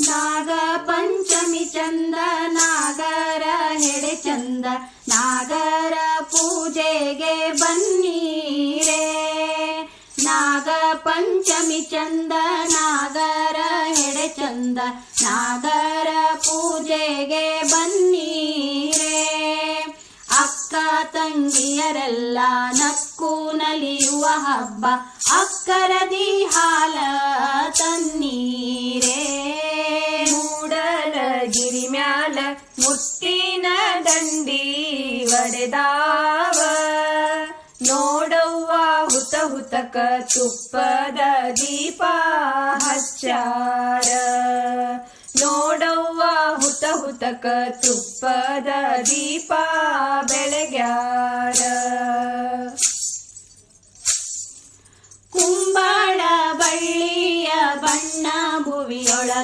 ನಾಗ ಪಂಚಮಿ ಚಂದ, ನಾಗರ ಹೆಡೆ ಚಂದ, ನಾಗರ ಪೂಜೆಗೆ ಬನ್ನೀರೆ. ನಾಗ ಪಂಚಮಿ ಚಂದ, ನಾಗರ ಹೆಡೆ ಚಂದ, ನಾಗರ ಪೂಜೆಗೆ ಬನ್ನೀರೆ. ಅಕ್ಕ ತಂಗಿಯರೆಲ್ಲ ನಕ್ಕು ನಲಿಯುವ ಹಬ್ಬ, ಅಕ್ಕರದಿ ಹಾಲ ಮುತ್ತಿನ ದಂಡಿ ಒಡೆದಾವ. ನೋಡವ್ವ ಹುತ ಹುತಕ ತುಪ್ಪದ ದೀಪ ಹಚ್ಚಾರ. ನೋಡವ್ವ ಹುತ ಹುತಕ ತುಪ್ಪದ ದೀಪ ಬೆಳಗ್ಯಾರ. ಕುಂಬಳ ಬಳ್ಳಿಯ ಬಣ್ಣ ಭುವಿಯೊಳಗ